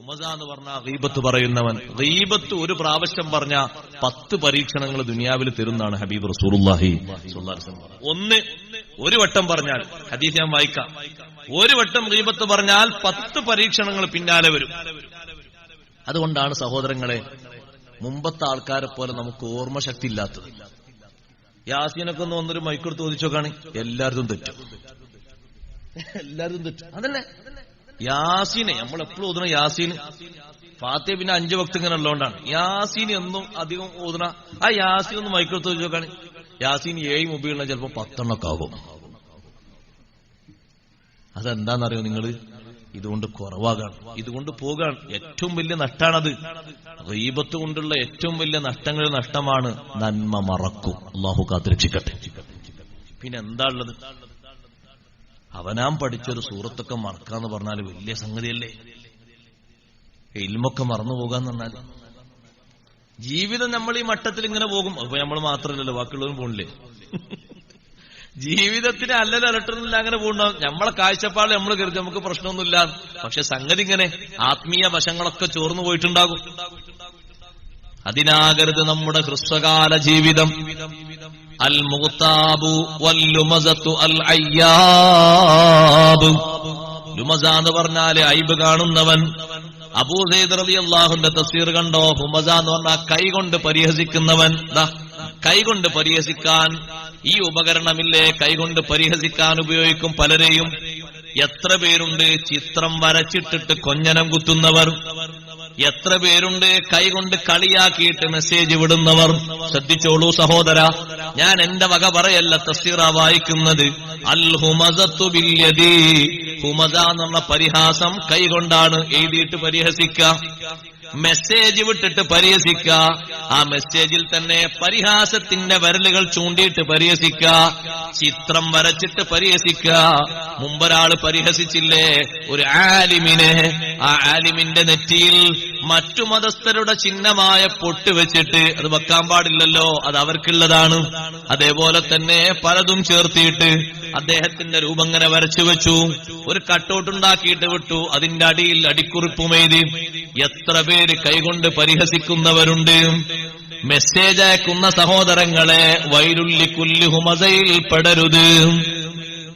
ഉമസ എന്ന് പറഞ്ഞ റീബത്ത് പറയുന്നവൻ. റീബത്ത് ഒരു പ്രാവശ്യം പറഞ്ഞ പത്ത് പരീക്ഷണങ്ങൾ ദുനിയാവിൽ തരുന്നതാണ് ഹബീബ് റസൂറുല്ലാഹി. ഒന്ന് ഒരു വട്ടം പറഞ്ഞാൽ ഹദീസ് ഞാൻ വായിക്കാം. ഒരു വട്ടം റീബത്ത് പറഞ്ഞാൽ പത്ത് പരീക്ഷണങ്ങൾ പിന്നാലെ വരും. അതുകൊണ്ടാണ് സഹോദരങ്ങളെ മുമ്പത്തെ ആൾക്കാരെ പോലെ നമുക്ക് ഓർമ്മശക്തി ഇല്ലാത്തത് യാസീനൊക്കെ ഒന്ന് വന്നൊരു മൈക്കെടുത്ത് ചോദിച്ചോക്കാണ് എല്ലാവരും തെറ്റും. എല്ലാവരും തെറ്റും. അതന്നെ യാസീനെ നമ്മൾ എപ്പോഴും ഓതുന്ന യാസീന് ഫാത്തിയ പിന്നെ അഞ്ചു ഭക്തി ഇങ്ങനെ ഉള്ളതുകൊണ്ടാണ്. യാസീൻ എന്നും അധികം ഓതുന്ന ആ യാസീൻ ഒന്ന് മൈക്രോത്ത് ചോദിച്ചോക്കാണ്. യാസീൻ ഏഴ് മൊബൈലിനെ ചിലപ്പോ പത്തെണ്ണൊക്കെ ആകും. അതെന്താണെന്നറിയോ നിങ്ങൾ ഇതുകൊണ്ട് കുറവാകാണ്. ഇതുകൊണ്ട് പോകാണ്. ഏറ്റവും വലിയ നഷ്ടാണത് റീബത്ത് കൊണ്ടുള്ള ഏറ്റവും വലിയ നഷ്ടങ്ങൾ നഷ്ടമാണ് നന്മ മറക്കും. അള്ളാഹു കാത്തിരക്ഷിക്കട്ടെ. പിന്നെ എന്താ ഉള്ളത്? അവനാം പഠിച്ചൊരു സൂറത്തൊക്കെ മറക്കാന്ന് പറഞ്ഞാൽ വലിയ സംഗതിയല്ലേ? ഇൽമൊക്കെ മറന്നു പോകാന്ന് പറഞ്ഞാൽ ജീവിതം നമ്മൾ ഈ മട്ടത്തിൽ ഇങ്ങനെ പോകും. അപ്പൊ നമ്മൾ മാത്രമല്ലല്ലോ ബാക്കിയുള്ളവരും പോണില്ലേ? ജീവിതത്തിന് അല്ലല്ല അലട്ടുന്നില്ല അങ്ങനെ പോകണ്ടാവും. നമ്മളെ കാഴ്ചപ്പാട് നമ്മൾ കരുതി നമുക്ക് പ്രശ്നമൊന്നുമില്ല. പക്ഷെ സംഗതി ഇങ്ങനെ ആത്മീയ വശങ്ങളൊക്കെ ചോർന്നു പോയിട്ടുണ്ടാകും. അതിനാകരുത് നമ്മുടെ ഹ്രസ്വകാല ജീവിതം. അൽ എന്ന് പറഞ്ഞാൽ ഐബ് കാണുന്നവൻ. അബൂസൈദ് റലി അള്ളാഹുന്റെ തസീർ കണ്ടോ? ഹുമസ എന്ന് പറഞ്ഞാൽ കൈകൊണ്ട് പരിഹസിക്കുന്നവൻ. കൈകൊണ്ട് പരിഹസിക്കാൻ. ഈ ഉപകരണമില്ലേ? കൈകൊണ്ട് പരിഹസിക്കാൻ ഉപയോഗിക്കും പലരെയും. എത്ര പേരുണ്ട്? ചിത്രം വരച്ചിട്ടിട്ട് കൊഞ്ഞനം കുത്തുന്നവർ. എത്ര പേരുണ്ട്? കൈകൊണ്ട് കളിയാക്കിയിട്ട് മെസ്സേജ് വിടുന്നവർ. ശ്രദ്ധിച്ചോളൂ സഹോദര. ഞാൻ എന്റെ വക പറയല്ല തസ്സീറ വായിക്കുന്നത്. അൽ ഹുമസത്തു ബില്യതി ഹുമസ എന്നുള്ള പരിഹാസം കൈകൊണ്ടാണ് എഴുതിയിട്ട് പരിഹസിക്ക മെസ്സേജ് വിട്ടിട്ട് പരിഹസിക്ക ആ മെസ്സേജിൽ തന്നെ പരിഹാസത്തിന്റെ വരലുകൾ ചൂണ്ടിയിട്ട് പരിഹസിക്ക ചിത്രം വരച്ചിട്ട് പരിഹസിക്ക മുമ്പൊരാൾ പരിഹസിച്ചില്ലേ? ഒരു ആലിമിനെ. ആ ആലിമിന്റെ നെറ്റിയിൽ മറ്റു മതസ്ഥരുടെ ചിഹ്നമായ പൊട്ട് വെച്ചിട്ട് അത് വെക്കാൻ പാടില്ലല്ലോ അത് അവർക്കുള്ളതാണ്. അതേപോലെ തന്നെ പലതും ചേർത്തിയിട്ട് അദ്ദേഹത്തിന്റെ രൂപം ഇങ്ങനെ വരച്ചു വെച്ചു. ഒരു കട്ടൗട്ട് ഉണ്ടാക്കിയിട്ട് വിട്ടു. അതിന്റെ അടിയിൽ അടിക്കുറിപ്പും എഴുതി. എത്ര പേര് കൈകൊണ്ട് പരിഹസിക്കുന്നവരുണ്ട്. മെസ്സേജ് അയക്കുന്ന സഹോദരങ്ങളെ വൈരുള്ളി കുല്ലുഹുമസയിൽ പെടരുത്.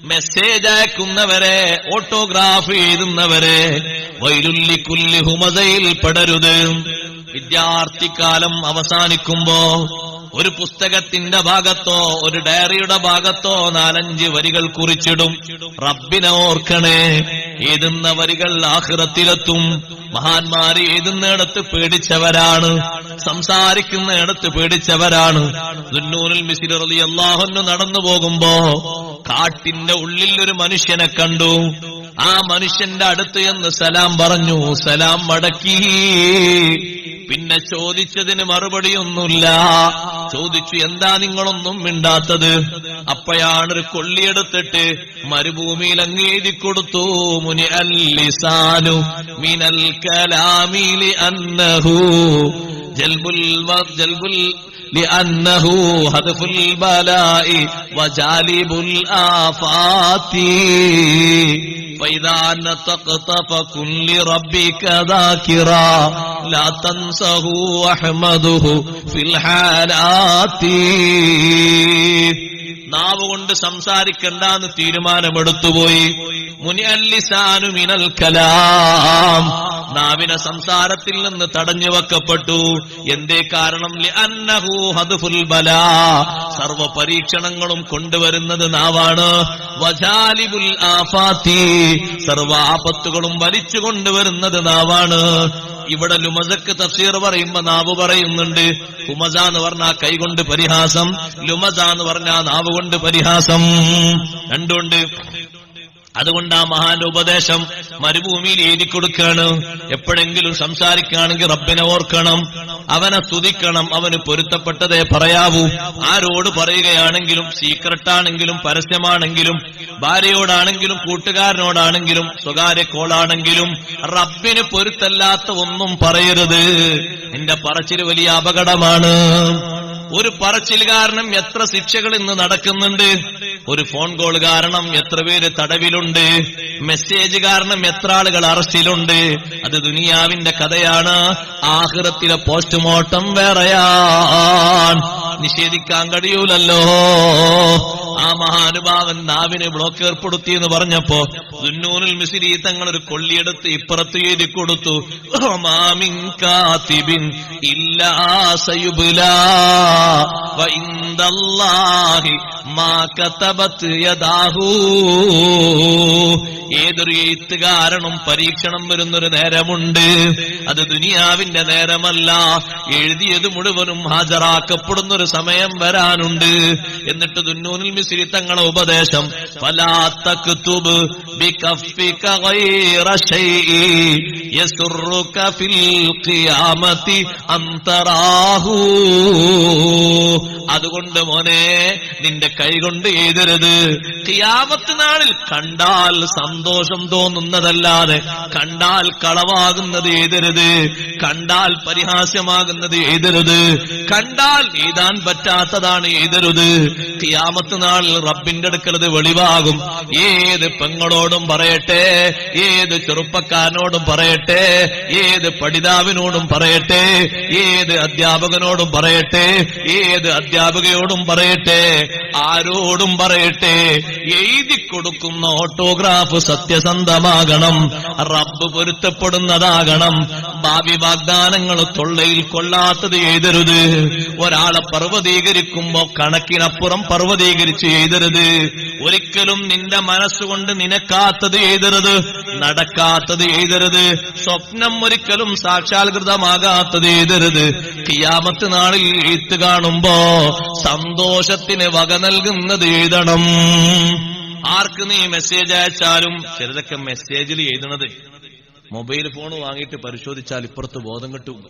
Message അയക്കുന്നവരെ autograph എഴുതുന്നവരെ. വൈരുള്ളി ഹുമതയിൽ പെടരുത്. വിദ്യാർത്ഥിക്കാലം അവസാനിക്കുമ്പോ ഒരു പുസ്തകത്തിന്റെ ഭാഗത്തോ ഒരു ഡയറിയുടെ ഭാഗത്തോ നാലഞ്ച് വരികൾ കുറിച്ചിടും. റബ്ബിനെ ഓർക്കണേ എഴുതുന്ന വരികൾ ആഹ്റത്തിലെത്തും. മഹാന്മാര് എഴുതുന്നിടത്ത് പേടിച്ചവരാണ് സംസാരിക്കുന്നിടത്ത് പേടിച്ചവരാണ്. ദുന്നൂനിൽ മിസിർ അലി അള്ളാഹുന്നു നടന്നു പോകുമ്പോ കാട്ടിന്റെ ഉള്ളിൽ ഒരു മനുഷ്യനെ കണ്ടു. ആ മനുഷ്യന്റെ അടുത്ത് എന്ന് സലാം പറഞ്ഞു സലാം മടക്കി. പിന്നെ ചോദിച്ചതിന് മറുപടിയൊന്നുമില്ല. ചോദിച്ചു എന്താ നിങ്ങളൊന്നും മിണ്ടാത്തത്? അപ്പയാണ് ഒരു കൊള്ളിയെടുത്തിട്ട് മരുഭൂമിയിൽ അങ്ങ് എഴുതി കൊടുത്തു മുനി അല്ലിസാനു മിനൽ കലാമിലി അന്നഹു ജൽബുൽ വ- ജൽബുൽ لأنه هدف البلاء وجالب الآفات فإذا نطقت فكن لربك ذاكرا لا تنسه واحمده في الحالات നാവ് കൊണ്ട് സംസാരിക്കണ്ടെന്ന് തീരുമാനമെടുത്തുപോയി മുനിയല്ലിസാനു മിനൽ കലാം നാവിനെ സംസാരത്തിൽ നിന്ന് തടഞ്ഞു വെക്കപ്പെട്ടു. എന്തേ കാരണം? സർവ പരീക്ഷണങ്ങളും കൊണ്ടുവരുന്നത് നാവാണ്. വജാലിബുൽ ആഫാത്തി. സർവ ആപത്തുകളും വലിച്ചു കൊണ്ടുവരുന്നത് നാവാണ്. ഇവിടെ ലുമസക്ക് തഫ്സീർ പറയുമ്പോ നാവ് പറയുന്നുണ്ട്. ഹുമസ എന്ന് പറഞ്ഞാൽ കൈകൊണ്ട് പരിഹാസം. ലുമസ എന്ന് പറഞ്ഞാൽ നാവ് കൊണ്ട് പരിഹാസം. രണ്ടുണ്ട്. അതുകൊണ്ട് ആ മഹാന്റെ ഉപദേശം മരുഭൂമിയിൽ എഴുതി കൊടുക്കാണ് എപ്പോഴെങ്കിലും സംസാരിക്കുകയാണെങ്കിൽ റബ്ബിനെ ഓർക്കണം അവനെ സ്തുതിക്കണം അവന് പൊരുത്തപ്പെട്ടതേ പറയാവൂ. ആരോട് പറയുകയാണെങ്കിലും സീക്രട്ടാണെങ്കിലും പരസ്യമാണെങ്കിലും ഭാര്യയോടാണെങ്കിലും കൂട്ടുകാരനോടാണെങ്കിലും സ്വകാര്യ കോളാണെങ്കിലും റബ്ബിന് പൊരുത്തല്ലാത്ത ഒന്നും പറയരുത്. എന്റെ പറച്ചിൽ വലിയ അപകടമാണ്. ഒരു പറച്ചിൽ കാരണം എത്ര ശിക്ഷകൾ ഇന്ന് നടക്കുന്നുണ്ട്? ഒരു ഫോൺ കോൾ കാരണം എത്ര പേര് തടവിലുണ്ട്? മെസ്സേജ് കാരണം എത്ര ആളുകൾ അറസ്റ്റിലുണ്ട്? അത് ദുനിയാവിന്റെ കഥയാണ്. ആഹൃതത്തിലെ പോസ്റ്റ്മോർട്ടം വേറെയാ നിഷേധിക്കാൻ കഴിയൂലല്ലോ. ആ മഹാനുഭാവൻ നാവിനെ ബ്ലോക്ക് ഏർപ്പെടുത്തി എന്ന് പറഞ്ഞപ്പോ ദുന്നൂനിൽ മിസിരി തങ്ങൾ ഒരു കൊള്ളിയെടുത്ത് ഇപ്പുറത്ത് എഴുതി കൊടുത്തു. "വമാമിൻ കാത്തിബിൻ ഇല്ലാ സയുബ്ലാ വഇൻദല്ലാഹി മാ കതബത് യദാഹു. ഏതൊരു എഴുത്തുകാരനും പരീക്ഷണം വരുന്നൊരു നേരമുണ്ട്. അത് ദുനിയാവിന്റെ നേരമല്ല. എഴുതിയത് മുഴുവനും ഹാജരാക്കപ്പെടുന്ന ഒരു സമയം വരാനുണ്ട്. എന്നിട്ട് ദുന്നൂനിൽ മിസ്രി തങ്ങളെ ഉപദേശം യസുറുക ഫിൽ ഖിയാമത്തി അന്തറാഹു അതുകൊണ്ട് മോനെ നിന്റെ കൈകൊണ്ട് എഴുതരുത്. കിയാമത്ത് നാളിൽ കണ്ടാൽ സന്തോഷം തോന്നുന്നതല്ലാതെ കണ്ടാൽ കളവാകുന്നത് എഴുതരുത്. കണ്ടാൽ പരിഹാസ്യമാകുന്നത് എഴുതരുത്. കണ്ടാൽ എഴുതാൻ പറ്റാത്തതാണ് എഴുതരുത്. കിയാമത്ത് നാളിൽ റബ്ബിന്റെ അടുക്കളത് വെളിവാകും. ഏത് പെങ്ങളോടും പറയട്ടെ ഏത് ചെറുപ്പക്കാരനോടും പറയട്ടെ ഏത് പഠിതാവിനോടും പറയട്ടെ ഏത് അധ്യാപകനോടും പറയട്ടെ ഏത് അധ്യാപകയോടും പറയട്ടെ ആരോടും പറയട്ടെ എഴുതി കൊടുക്കുന്ന ഓട്ടോഗ്രാഫ് സത്യസന്ധമാകണം റബ്ബ് പൊരുത്തപ്പെടുന്നതാകണം ഭാവി വാഗ്ദാനങ്ങൾ തൊള്ളയിൽ കൊള്ളാത്തത് എഴുതരുത് ഒരാളെ പർവതീകരിക്കുമ്പോ കണക്കിനപ്പുറം പർവതീകരിച്ച് എഴുതരുത് ഒരിക്കലും നിന്റെ മനസ്സുകൊണ്ട് നിനക്കാത്തത് എഴുതരുത്. നടക്കാത്തത് എഴുതരുത്. സ്വപ്നം ഒരിക്കലും സാക്ഷാത്കൃതമാകാത്തത് എഴുതരുത്. കിയാമത്ത് നാളിൽ എഴുത്ത് കാണുമ്പോ സന്തോഷത്തിന് വക നൽകുന്നത് എഴുതണം. ആർക്ക് നീ മെസ്സേജ് അയച്ചാലും ചിലതൊക്കെ മെസ്സേജിൽ എഴുതണത്. മൊബൈൽ ഫോൺ വാങ്ങിയിട്ട് പരിശോധിച്ചാൽ ഇപ്പുറത്ത് ബോധം കിട്ടും.